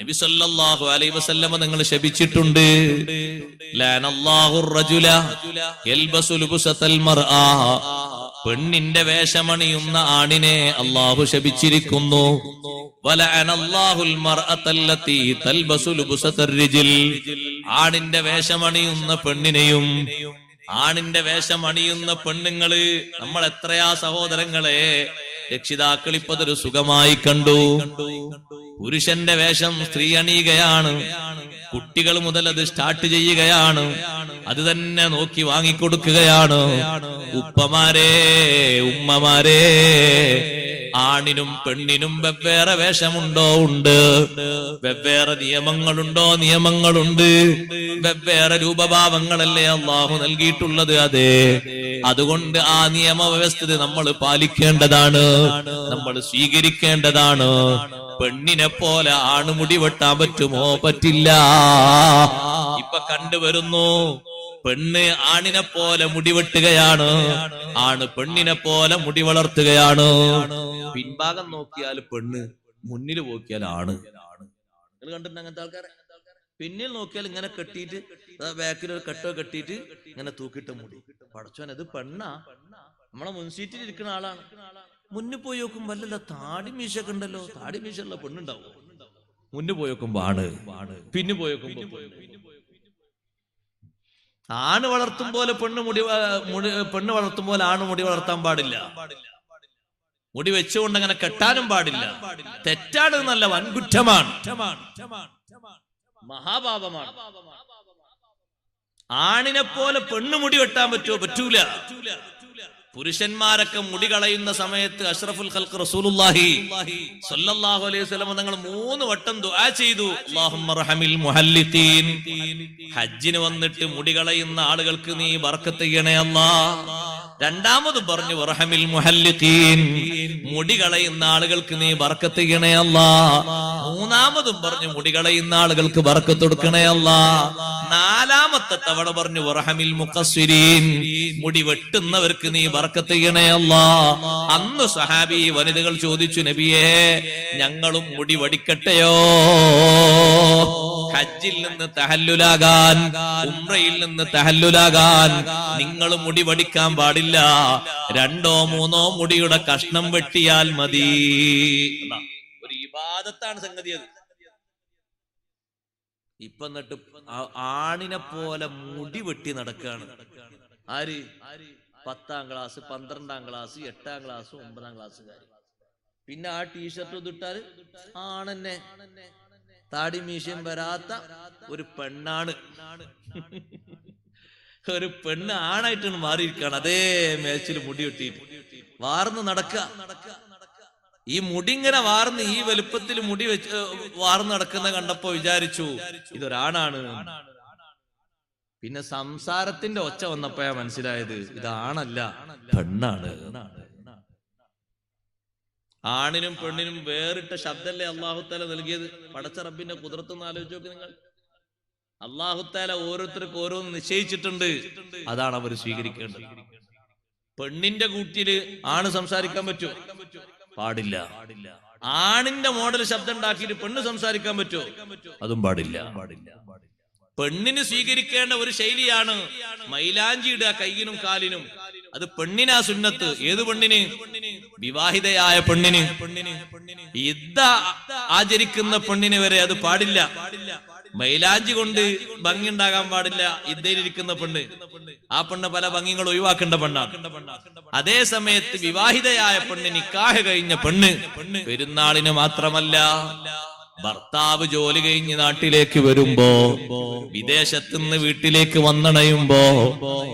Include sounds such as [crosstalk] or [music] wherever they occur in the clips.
നബി സല്ലല്ലാഹു അലൈഹി വസല്ലമ നിങ്ങൾ ശപിച്ചിട്ടുണ്ട്. ലാനല്ലാഹു റജുല യൽബസു ലുബ്സതൽ മർആ. പെണ്ണിന്റെ വേഷമണിയുന്ന ആണിനെ അള്ളാഹു ശപിച്ചിരിക്കുന്നു. ആണിന്റെ വേഷമണിയുന്ന പെണ്ണിനെയും ആണിന്റെ വേഷമണിയുന്ന പെണ്ണുങ്ങൾ നമ്മൾ എത്രയാ സഹോദരങ്ങളെ രക്ഷിതാക്കൾ ഇപ്പതൊരു സുഖമായി കണ്ടു. പുരുഷന്റെ വേഷം സ്ത്രീ അണിയുകയാണ്. കുട്ടികൾ മുതൽ അത് സ്റ്റാർട്ട് ചെയ്യുകയാണ്. അത് തന്നെ നോക്കി വാങ്ങിക്കൊടുക്കുകയാണ്. ഉപ്പമാരെ ഉമ്മമാരെ ആണിനും പെണ്ണിനും വെവ്വേറെ വേഷമുണ്ടോ? ഉണ്ട്. വെവ്വേറെ നിയമങ്ങളുണ്ടോ? നിയമങ്ങളുണ്ട്. വെവ്വേറെ രൂപഭാവങ്ങളല്ലേ അള്ളാഹു നൽകിയിട്ടുള്ളത്? അതെ. അതുകൊണ്ട് ആ നിയമവ്യവസ്ഥിതി നമ്മൾ പാലിക്കേണ്ടതാണ്. നമ്മൾ സ്വീകരിക്കേണ്ടതാണ്. പെണ്ണിനെ പോലെ ആണുമുടി വെട്ടാൻ പറ്റുമോ? പറ്റില്ല. ഇപ്പൊ കണ്ടുവരുന്നു. പെണ്ണ് ആണിനെ പോലെ മുടി വെട്ടുകയാണ്. ആണ് പെണ്ണിനെ പോലെ മുടി വളർത്തുകയാണ്. പിൻഭാഗം നോക്കിയാൽ പെണ്ണ് മുന്നിൽ നോക്കിയാൽ ആണ്. കണ്ടിട്ടുണ്ട് അങ്ങനത്തെ ആൾക്കാരെ? പിന്നിൽ നോക്കിയാൽ ഇങ്ങനെ കെട്ടിയിട്ട് ബാക്കിൽ ഒരു കെട്ടോ കെട്ടിയിട്ട് ഇങ്ങനെ തൂക്കിട്ട് മുടി. പടച്ചോൻ അത് പെണ്ണാ? നമ്മളെ മുൻസീറ്റിൽ ഇരിക്കുന്ന ആളാണ്. മുന്നിൽ പോയി നോക്കുമ്പോ അല്ലല്ല താടി മീശൊക്കെ ഉണ്ടല്ലോ. താടി മീശുള്ള പെണ്ണുണ്ടാവും. മുന്നിൽ പോയി നോക്കുമ്പോ ആണ് പിന്നെ പോയി നോക്കുമ്പോ. ആണ് വളർത്തും പോലെ പെണ്ണ് മുടി മുടി പെണ്ണ് വളർത്തും പോലെ ആണ് മുടി വളർത്താൻ പാടില്ല. മുടി വെച്ചുകൊണ്ട് അങ്ങനെ കെട്ടാനും പാടില്ല. തെറ്റാണ് നല്ല വൻകുറ്റമാണ്. മഹാപാപമാണ്. ആണിനെ പോലെ പെണ്ണ് മുടി വെട്ടാൻ പറ്റുമോ പറ്റൂല. പുരുഷന്മാരൊക്കെ മുടി കളയുന്ന സമയത്ത് അഷ്റഫുൽ ഖൽഖ് റസൂലുള്ളാഹി സ്വല്ലല്ലാഹു അലൈഹി വസല്ലം തങ്ങൾ മൂന്ന് വട്ടം ദുആ ചെയ്തു. അല്ലാഹുമ്മ റഹമിൽ മുഹല്ലിഖീൻ ഹജ്ജിന് വന്നിട്ട് മുടി കളയുന്ന ആളുകൾക്ക് നീ ബർക്കത്ത് ചെയ്യണേ അല്ലാ. രണ്ടാമത് പറഞ്ഞു വറഹമിൽ മുഹല്ലിഖീൻ മുടി കളയുന്ന ആളുകൾക്ക് നീ ബർക്കത്ത് ചെയ്യണേ അല്ലാ. മൂന്നാമതും പറഞ്ഞു മുടി കളയുന്ന ആളുകൾക്ക് ബർക്കത്ത് കൊടുക്കണേ അല്ലാ. നാലാമത്തെ തവണ പറഞ്ഞു വറഹമിൽ മുഖസ്വരീൻ. മുടി വെട്ടുന്നവർക്ക് നീ ബർക്കത്ത് ചെയ്യണേ അല്ലാ. അന്ന് സഹാബി വനിതകൾ ചോദിച്ചു നബിയേ ഞങ്ങളും മുടി വടിക്കട്ടെയോ? ഹജ്ജിൽ നിന്ന് തഹല്ലുലാകാൻ ഉംറയിൽ നിന്ന് തഹല്ലുലാകാൻ നിങ്ങൾ മുടി വടിക്കാൻ പാടില്ല. രണ്ടോ മൂന്നോ മുടിയുടെ കഷ്ണം വെട്ടിയാൽ മതി. ഒരു ഇബാദത്താണ് സംഗതി അത്. ഇപ്പൊ എന്നിട്ട് ആണിനെ പോലെ മുടി വെട്ടി നടക്കുകയാണ് ആര്? പത്താം ക്ലാസ് പന്ത്രണ്ടാം ക്ലാസ് എട്ടാം ക്ലാസ് ഒമ്പതാം ക്ലാസ്സുകാർ പിന്നെ ആ ടീഷർട്ട് ഇതിട്ടാൽ ആണെന്നെ. താടി മീശയും വരാത്ത ഒരു പെണ്ണാണ്. ഒരു പെണ്ണ് ആണായിട്ടാണ് മാറിയിരിക്കുകയാണ്. അതേ മേച്ചിൽ മുടി വെട്ടിയിട്ട്. വാർന്ന് നടക്ക ഈ മുടി ഇങ്ങനെ വാർന്ന് ഈ വലുപ്പത്തിൽ മുടി വെച്ച് വാർന്ന് നടക്കുന്ന കണ്ടപ്പോ വിചാരിച്ചു ഇതൊരാണാണ്. പിന്നെ സംസാരത്തിന്റെ ഒച്ച വന്നപ്പോയാ മനസ്സിലായത് ഇതാണല്ല പെണ്ണാണ്. ആണിനും പെണ്ണിനും വേറിട്ട ശബ്ദല്ലേ അള്ളാഹുത്താല നൽകിയത്? പടച്ച റബ്ബിന്റെ കുതിർത്തൊന്ന് ആലോചിച്ച് നോക്ക് നിങ്ങൾ. അള്ളാഹുത്താല ഓരോരുത്തർക്ക് ഓരോന്ന് നിശ്ചയിച്ചിട്ടുണ്ട്. അതാണ് അവർ സ്വീകരിക്കേണ്ടത്. പെണ്ണിന്റെ കൂട്ടിയിൽ ആണ് സംസാരിക്കാൻ പറ്റുമോ? പാടില്ല. ആണിന്റെ മോഡൽ ശബ്ദം ഉണ്ടാക്കിയിട്ട് പെണ്ണ് സംസാരിക്കാൻ പറ്റുമോ? അതും പാടില്ല. പാടില്ല പെണ്ണിന് സ്വീകരിക്കേണ്ട ഒരു ശൈലിയാണ് മൈലാഞ്ചി ഇടുക കൈയിനും കാലിനും. അത് പെണ്ണിനാ സുന്നത്ത്. ഏത് പെണ്ണിന്? വിവാഹിതയായ പെണ്ണിന് ഇദ്ദ ആചരിക്കുന്ന പെണ്ണിന് വരെ അത് പാടില്ല. മൈലാഞ്ചി കൊണ്ട് ഭംഗി ഉണ്ടാകാൻ പാടില്ല. ഇദ്ദയിലിരിക്കുന്ന പെണ്ണ്. ആ പെണ്ണ് പല ഭംഗികൾ ഒഴിവാക്കേണ്ട പെണ്ണാണ്. അതേ സമയത്ത് വിവാഹിതയായ പെണ്ണ് നിക്കാഹ് കഴിഞ്ഞ പെണ്ണ് പെരുന്നാളിന് മാത്രമല്ല. ഭർത്താവ് ജോലി കഴിഞ്ഞ് നാട്ടിലേക്ക് വരുമ്പോ വിദേശത്തുനിന്ന് വീട്ടിലേക്ക് വന്നണയുമ്പോ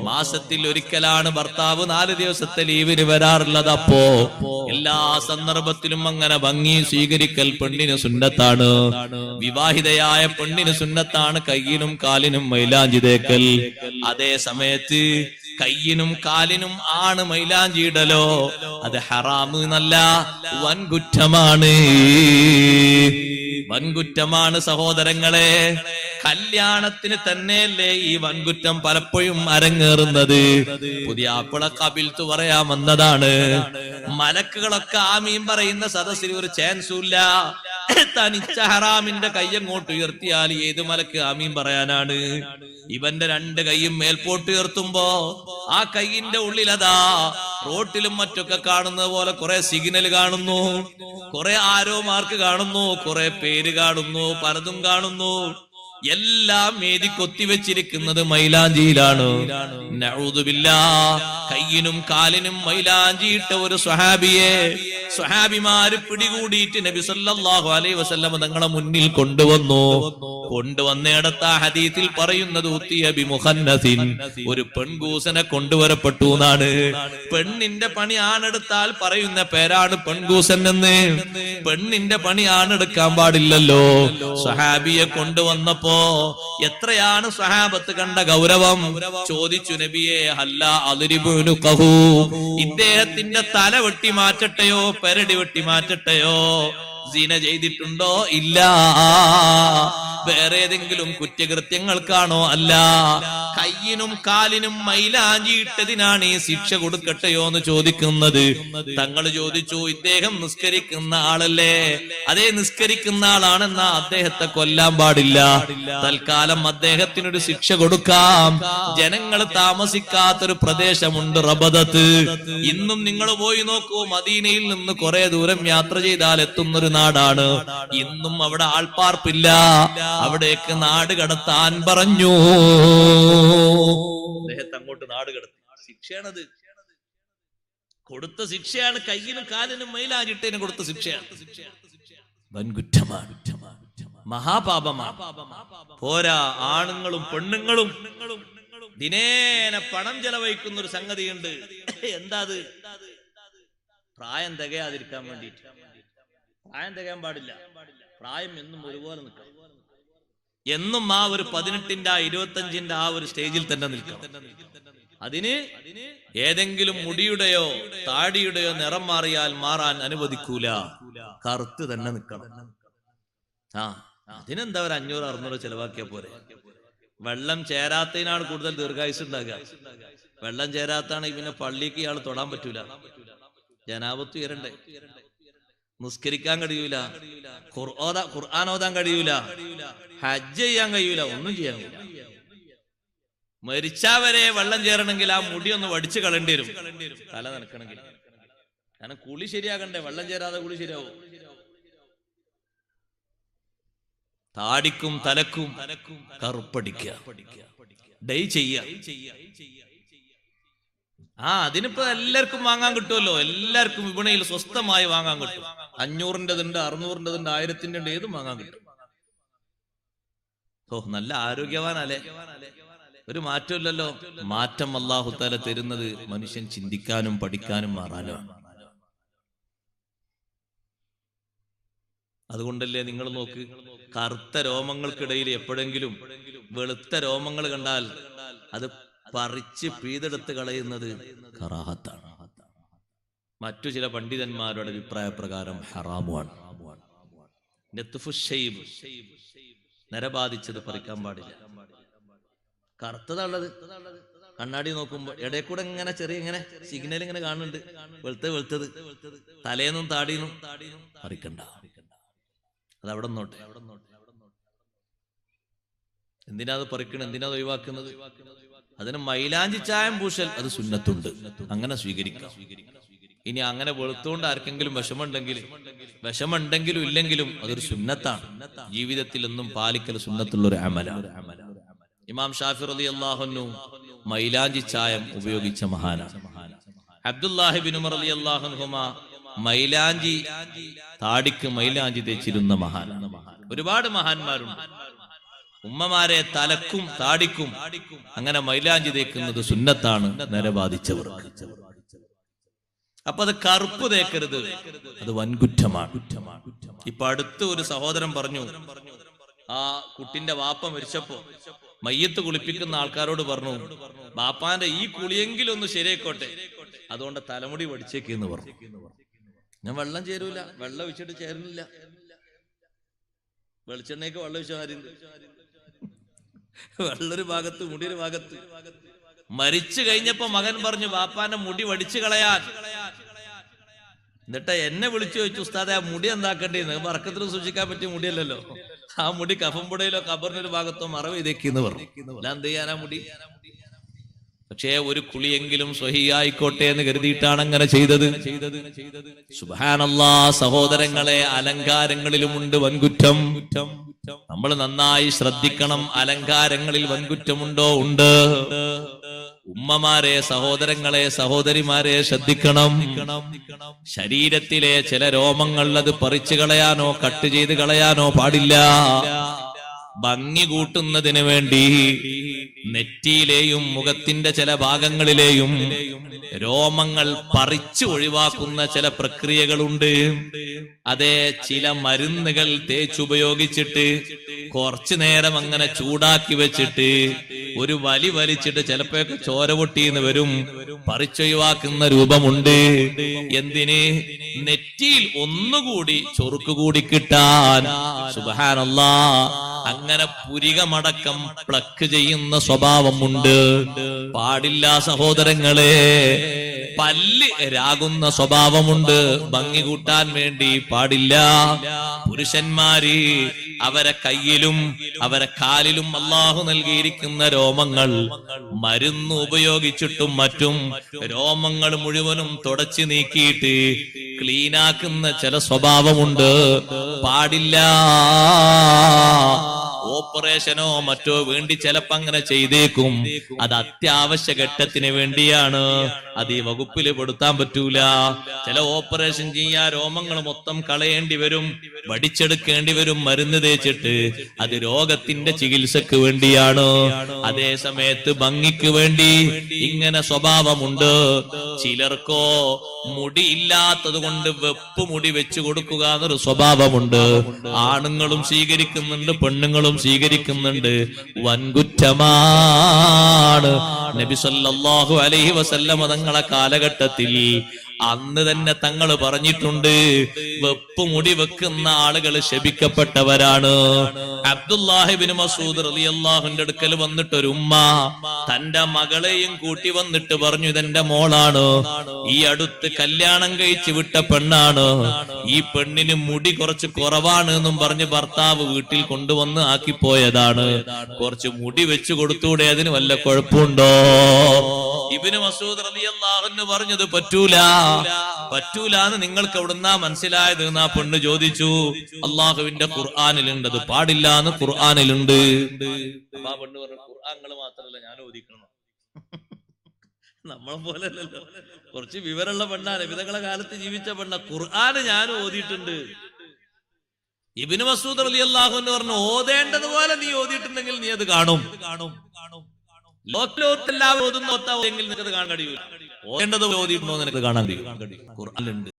മാസത്തിൽ ഒരിക്കലാണ് ഭർത്താവ് നാല് ദിവസത്തെ ലീവിന് വരാറുള്ളത് അപ്പോ എല്ലാ സന്ദർഭത്തിലും അങ്ങനെ ഭംഗി സ്വീകരിക്കൽ പെണ്ണിന് സുന്നത്താണ്. വിവാഹിതയായ പെണ്ണിന് സുന്നത്താണ് കയ്യിനും കാലിനും മൈലാഞ്ചി തേക്കൽ. അതേ സമയത്ത് കയ്യിനും കാലിനും ആണ് മൈലാഞ്ചിയിടലോ അത് ഹറാമ് എന്നല്ല വൻകുറ്റമാണ്. വൻകുറ്റമാണ് സഹോദരങ്ങളെ. കല്യാണത്തിന് തന്നെയല്ലേ ഈ വൻകുറ്റം പലപ്പോഴും അരങ്ങേറുന്നത്. പുതിയ ആപ്പിള കപിൽത്ത് പറയാമെന്നതാണ് മലക്കുകളൊക്കെ ആമീൻ പറയുന്ന സദസ്സിൽ ഒരു ചാൻസുമില്ല തനിച്ച ഹറാമിന്റെ കയ്യങ്ങോട്ട് ഉയർത്തിയാൽ ഏത് മലക്ക് ആമീൻ പറയാനാണ്? ഇവന്റെ രണ്ട് കൈയും മേൽപോട്ട് ഉയർത്തുമ്പോ ആ കൈയിന്റെ ഉള്ളിലതാ റോട്ടിലും മറ്റൊക്കെ കാണുന്നത് പോലെ കുറെ സിഗ്നൽ കാണുന്നു. കുറെ ആരോ മാർക്ക് കാണുന്നു. കുറെ പേര് കാണുന്നു. പലതും കാണുന്നു. എല്ലാം എഴുതി കൊത്തിവെച്ചിരിക്കുന്നത് മൈലാഞ്ചിയിലാണ്. കയ്യിനും കാലിനും മൈലാഞ്ചിയിട്ട ഒരു സ്വഹാബിയെ സ്വഹാബിമാര് പിടികൂടിയിട്ട് നബി സല്ലാഹു അലൈ വസല്ലം തങ്ങളെ മുന്നിൽ കൊണ്ടുവന്നു. കൊണ്ടുവന്നിടത്ത ഹദീത്തിൽ പറയുന്നത് മുഹന്നസിൻ ഒരു പെൺകൂസനെ കൊണ്ടുവരപ്പെട്ടു എന്നാണ്. പെണ്ണിന്റെ പണി ആണെടുത്താൽ പറയുന്ന പേരാണ് പെൺകൂസൻ എന്ന്. പെണ്ണിന്റെ പണി ആണെടുക്കാൻ പാടില്ലല്ലോ. സ്വഹാബിയെ കൊണ്ടുവന്നപ്പോ എത്രയാണ് സഹാബത്ത് കണ്ട ഗൗരവം? ചോദിച്ചു നബിയെ അല്ല അതിരിബുനു കഹു. ഇദ്ദേഹത്തിന്റെ തല വെട്ടി മാറ്റട്ടെയോ പെരടി വെട്ടി മാറ്റട്ടെയോ? സീന ചെയ്തിട്ടുണ്ടോ ഇല്ല. വേറെ ഏതെങ്കിലും കുറ്റകൃത്യങ്ങൾക്കാണോ അല്ല. കയ്യിനും കാലിനും മൈലാഞ്ചിയിട്ടതിനാണ് ഈ ശിക്ഷ കൊടുക്കട്ടെയോ എന്ന് ചോദിക്കുന്നത്. തങ്ങൾ ചോദിച്ചു ഇദ്ദേഹം നിസ്കരിക്കുന്ന ആളല്ലേ? അതേ നിസ്കരിക്കുന്ന ആളാണെന്നാ അദ്ദേഹത്തെ കൊല്ലാൻ പാടില്ല. തൽക്കാലം അദ്ദേഹത്തിനൊരു ശിക്ഷ കൊടുക്കാം. ജനങ്ങൾ താമസിക്കാത്തൊരു പ്രദേശമുണ്ട് റബദത്ത്. ഇന്നും നിങ്ങൾ പോയി നോക്കൂ മദീനയിൽ നിന്ന് കുറെ ദൂരം യാത്ര ചെയ്താൽ എത്തുന്നൊരു നാടാണ്. ഇന്നും അവിടെ ആൾപ്പാർപ്പില്ല. അവിടേക്ക് നാട് കടത്താൻ പറഞ്ഞു. അദ്ദേഹത്തെ അങ്ങോട്ട് നാട് കടത്തി. ശിക്ഷയാണത്. കൊടുത്ത ശിക്ഷയാണ്. കയ്യിലും കാലിനും മൈലാരിട്ടേനും കൊടുത്ത ശിക്ഷയാണ്. വൻകുറ്റമാണ്. മഹാപാപമാണ്. പോരാ ആണുങ്ങളും പെണ്ണുങ്ങളും. ദിനേന പണം ചെലവഴിക്കുന്ന ഒരു സംഗതിയുണ്ട്. എന്താ അത്? പ്രായം തികയാതിരിക്കാൻ വേണ്ടിയിട്ട്. പ്രായം തികയാൻ പാടില്ല. പ്രായം എന്നും ഒരുപോലെ നിൽക്കാം എന്നും ആ ഒരു പതിനെട്ടിന്റെ ആ ഇരുപത്തഞ്ചിന്റെ ആ ഒരു സ്റ്റേജിൽ തന്നെ നിൽക്കാം അതിന് ഏതെങ്കിലും മുടിയുടെയോ താടിയുടെയോ നിറം മാറിയാൽ മാറാൻ അനുവദിക്കൂല. കറുത്ത് തന്നെ നിൽക്കണം. ആ അതിനെന്താ ഒരു അഞ്ഞൂറ് അറുന്നൂറ് ചെലവാക്കിയ പോലെ വെള്ളം ചേരാത്തതിനാണ് കൂടുതൽ ദീർഘായുസ് ഉണ്ടാകുക. വെള്ളം ചേരാത്താണെങ്കിൽ പിന്നെ പള്ളിക്ക് ഇയാൾ തൊടാൻ പറ്റൂല. ജനാപത്ത് ഉയരണ്ടേ? നിസ്കരിക്കാൻ കഴിയൂല. ഖുർആൻ ഓതാൻ കഴിയൂല. ഹജ്ജ് ചെയ്യാൻ കഴിയൂല. ഒന്നും ചെയ്യാൻ മരിച്ചാവരെ വെള്ളം ചേരണമെങ്കിൽ ആ മുടി ഒന്ന് വടിച്ചു കളണ്ടി വരും. തല നനക്കണമെങ്കിൽ. കാരണം കുളി ശരിയാകണ്ടേ. വെള്ളം ചേരാതെ കുളി ശരിയാവും. താടിക്കും തലക്കും കറുപ്പടിക്കുക. ഡൈ ചെയ്യ ആ അതിനിപ്പോ എല്ലാവർക്കും വാങ്ങാൻ കിട്ടുമല്ലോ. എല്ലാവർക്കും വിപണിയിൽ സ്വസ്ഥമായി വാങ്ങാൻ കിട്ടും. അഞ്ഞൂറിന്റെതുണ്ട് അറുന്നൂറിന്റെതുണ്ട് ആയിരത്തിന്റെ ഉണ്ട് ഏതും വാങ്ങാൻ കിട്ടും. ഓ നല്ല ആരോഗ്യവാനല്ലേ ഒരു മാറ്റമില്ലല്ലോ. മാറ്റം അള്ളാഹു തല തരുന്നത് മനുഷ്യൻ ചിന്തിക്കാനും പഠിക്കാനും മാറാനുമാണ് അതുകൊണ്ടല്ലേ നിങ്ങൾ നോക്ക് കറുത്ത രോമങ്ങൾക്കിടയിൽ എപ്പോഴെങ്കിലും വെളുത്ത രോമങ്ങൾ കണ്ടാൽ അത് പറിച്ച് പീതെടുത്ത് കളയുന്നത് കറാഹത്താണ്. മറ്റു ചില പണ്ഡിതന്മാരുടെ അഭിപ്രായ പ്രകാരം ഷെയ്ബ് നരബാധിച്ചത് പറിക്കാൻ പാടില്ല. കറുത്തതുള്ളത് കണ്ണാടി നോക്കുമ്പോ ഇടയിൽ കൂടെ ഇങ്ങനെ ചെറിയ ഇങ്ങനെ സിഗ്നൽ ഇങ്ങനെ കാണുന്നുണ്ട്. വെളുത്തത് വെളുത്തത്. തലേന്നും താടിയും പറിക്കണ്ട. അത് അവിടെ നോട്ടെ എന്തിനാ അത് പറിക്കണം? എന്തിനാ അത് ഒഴിവാക്കുന്നത്? അതിന് മൈലാഞ്ചി ചായം പൂശൽ അത് സുന്നത്തുണ്ട്. അങ്ങനെ സ്വീകരിക്കാം. ഇനി അങ്ങനെ വെളുത്തുകൊണ്ട് ആർക്കെങ്കിലും വിഷമുണ്ടെങ്കിൽ വിഷമുണ്ടെങ്കിലും ഇല്ലെങ്കിലും അതൊരു സുന്നത്താണ്. ജീവിതത്തിൽ എന്നും പാലിക്കൽ സുന്നത്തുള്ള ഒരു അമല ഇമാം ഷാഫി റലി അള്ളാഹുനു മൈലാഞ്ചി ചായം ഉപയോഗിച്ച മഹാനാണ്. അബ്ദുല്ലാഹിബിൻ അലി അള്ളാഹുഹുമ മൈലാഞ്ചി താടിക്ക് മൈലാഞ്ചി തേച്ചിരുന്ന മഹാനാണ്. ഒരുപാട് മഹാന്മാരുണ്ട്. ഉമ്മമാരെ തലക്കും താടിക്കും അങ്ങനെ മൈലാഞ്ചി തേക്കുന്നത് സുന്നത്താണ് നരബാധിച്ചവർ അപ്പൊ അത് കറുപ്പ് തേക്കരുത്. അത് വൻകുറ്റമാണ്. ഇപ്പൊ അടുത്ത് ഒരു സഹോദരൻ പറഞ്ഞു ആ കുട്ടിന്റെ വാപ്പ മരിച്ചപ്പോ മയ്യത്ത് കുളിപ്പിക്കുന്ന ആൾക്കാരോട് പറഞ്ഞു ബാപ്പാന്റെ ഈ കുളിയെങ്കിലും ഒന്ന് ശരിയായിക്കോട്ടെ. അതുകൊണ്ട് തലമുടി വടിച്ചേക്കെന്ന് പറഞ്ഞു. ഞാൻ വെള്ളം ചേരൂല വെള്ളം ഒഴിച്ചിട്ട് ചേരുന്നില്ല വെളിച്ചെണ്ണയ്ക്ക് വെള്ളം ഒഴിച്ചാൽ വെള്ളൊരു ഭാഗത്ത് മുടിയൊരു ഭാഗത്ത്. മരിച്ചു കഴിഞ്ഞപ്പോ മകൻ പറഞ്ഞു ബാപ്പാന്റെ മുടി വടിച്ചു കളയാൻ. എന്നിട്ട് എന്നെ വിളിച്ചു ചോദിച്ചു ഉസ്താദെ ആ മുടി എന്താക്കേണ്ടത് വർക്കത്തിന് സൂക്ഷിക്കാൻ പറ്റിയ മുടിയല്ലല്ലോ. ആ മുടി കഫമ്പുടയിലോ കബറിനൊരു ഭാഗത്തോ മറവ് ഇതേക്കെന്ന് പറഞ്ഞു. എന്ത് ചെയ്യാനാ മുടി? പക്ഷേ ഒരു കുളിയെങ്കിലും സ്വഹിയായിക്കോട്ടെ എന്ന് കരുതിയിട്ടാണ് അങ്ങനെ ചെയ്തത്. സുബാനല്ലാ സഹോദരങ്ങളെ അലങ്കാരങ്ങളിലുമുണ്ട് വൻകുറ്റം. നമ്മൾ നന്നായി ശ്രദ്ധിക്കണം. അലങ്കാരങ്ങളിൽ വൻകുറ്റമുണ്ടോ? ഉണ്ട്. ഉമ്മമാരെ സഹോദരങ്ങളെ സഹോദരിമാരെ ശ്രദ്ധിക്കണം. ശരീരത്തിലെ ചില രോമങ്ങൾ അത് പറിച്ചു കളയാനോ കട്ട് ചെയ്ത് കളയാനോ പാടില്ല. ഭംഗി കൂട്ടുന്നതിന് വേണ്ടി നെറ്റിയിലെയും മുഖത്തിന്റെ ചില ഭാഗങ്ങളിലെയും രോമങ്ങൾ പറിച്ചു ഒഴിവാക്കുന്ന ചില പ്രക്രിയകളുണ്ട്. അതെ ചില മരുന്നുകൾ തേച്ചുപയോഗിച്ചിട്ട് കുറച്ചു നേരം അങ്ങനെ ചൂടാക്കി വെച്ചിട്ട് ഒരു വലി വലിച്ചിട്ട് ചിലപ്പോഴൊക്കെ ചോര പൊട്ടിന്ന് വരും പറിച്ചൊഴിവാക്കുന്ന രൂപമുണ്ട്. എന്തിന്? നെറ്റിയിൽ ഒന്നുകൂടി ചൊറുക്കുകൂടി കിട്ടാൻ. സുബഹാനല്ലാ. അങ്ങനെ പുരികമടക്കം പ്ലക്ക് ചെയ്യുന്ന സ്വഭാവമുണ്ട്. പാടില്ല സഹോദരങ്ങളെ പല്ല് രാകുന്ന സ്വഭാവമുണ്ട്. ഭംഗി കൂട്ടാൻ വേണ്ടി പാടില്ല. പുരുഷന്മാര് അവരെ കയ്യിലും അവരെ കാലിലും അള്ളാഹു നൽകിയിരിക്കുന്ന രോമങ്ങൾ മരുന്ന് ഉപയോഗിച്ചിട്ടും മറ്റും രോമങ്ങൾ മുഴുവനും തുടച്ചു നീക്കിയിട്ട് ക്ലീനാക്കുന്ന ചില സ്വഭാവമുണ്ട്. പാടില്ല. ഓപ്പറേഷനോ മറ്റോ വേണ്ടി ചിലപ്പോ അങ്ങനെ ചെയ്തേക്കും. അത് അത്യാവശ്യ ഘട്ടത്തിന് വേണ്ടിയാണ്. അത് ഈ വകുപ്പിൽ പെടുത്താൻ പറ്റൂല. ചില ഓപ്പറേഷൻ ചെയ്യാ രോമങ്ങൾ മൊത്തം കളയേണ്ടി വരും. വടിച്ചെടുക്കേണ്ടി വരും മരുന്ന് തേച്ചിട്ട്. അത് രോഗത്തിന്റെ ചികിത്സക്ക് വേണ്ടിയാണ്. അതേ സമയത്ത് ഭംഗിക്ക് വേണ്ടി ഇങ്ങനെ സ്വഭാവമുണ്ട്. ചിലർക്കോ മുടിയില്ലാത്തത് കൊണ്ട് വെപ്പ് മുടി വെച്ചു കൊടുക്കുക എന്നൊരു സ്വഭാവമുണ്ട്. ആണുങ്ങളും സ്വീകരിക്കുന്നുണ്ട് പെണ്ണുങ്ങളും സ്വീകരിക്കുന്നുണ്ട്. വൻകുറ്റമാണ്. നബി സല്ലല്ലാഹു അലൈഹി വസല്ലമ തങ്ങളെ കാലഘട്ടത്തിൽ അന്ന് തന്നെ തങ്ങൾ പറഞ്ഞിട്ടുണ്ട് വെപ്പ് മുടി വെക്കുന്ന ആളുകൾ ശപിക്കപ്പെട്ടവരാണ്. അബ്ദുല്ലാഹിബിന് മസൂദ് അള്ളാഹുന്റെ അടുക്കൽ വന്നിട്ട് ഒരു ഉമ്മ തന്റെ മകളെയും കൂട്ടി വന്നിട്ട് പറഞ്ഞു ഇതെന്റെ മോളാണ്. ഈ അടുത്ത് കല്യാണം കഴിച്ചു വിട്ട പെണ്ണാണ്. ഈ പെണ്ണിന് മുടി കുറച്ച് കുറവാണ് എന്നും പറഞ്ഞ് ഭർത്താവ് വീട്ടിൽ കൊണ്ടുവന്ന് ആക്കിപ്പോയതാണ്. കുറച്ച് മുടി വെച്ചു കൊടുത്തൂടെ അതിന് വല്ല കുഴപ്പമുണ്ടോ? ഇബിന് മസൂദ് റളിയല്ലാഹുവിന് പറഞ്ഞത് പറ്റൂല. പറ്റൂല എന്ന് നിങ്ങൾക്ക് എവിടുന്നാ മനസ്സിലായത് എന്ന് പെണ്ണ് ചോദിച്ചു. അള്ളാഹുവിന്റെ ഖുർആാനിലുണ്ട്. അത് പാടില്ല എന്ന് ഖുർആാനിലുണ്ട്. ആ പെണ്ണ് പറഞ്ഞു ഖുർആാങ്ങൾ മാത്രമല്ല ഞാൻ ഓദിക്കണം [laughs] നമ്മളെ പോലെ അല്ലല്ലോ. കുറച്ച് വിവരമുള്ള പെണ്ണാണ്. വിധങ്ങളെ കാലത്ത് ജീവിച്ച പെണ്ണ. ഖുർആാന് ഞാൻ ഓതിയിട്ടുണ്ട്. ഇബിന് മസൂദ് അലി അള്ളാഹു എന്ന് പറഞ്ഞു ഓതേണ്ടതുപോലെ നീ ഓതിയിട്ടുണ്ടെങ്കിൽ നീ അത് കാണും കാണും കാണും. ലോകത്തിലെല്ലാവരും ഓതുന്ന നിനക്കത് കാണാൻ കഴിയൂല. ഓതേണ്ടത് ഓതിയിട്ടുണ്ടോ നിനക്ക് കാണാൻ കഴിയും. ഖുർആനിലുണ്ട്.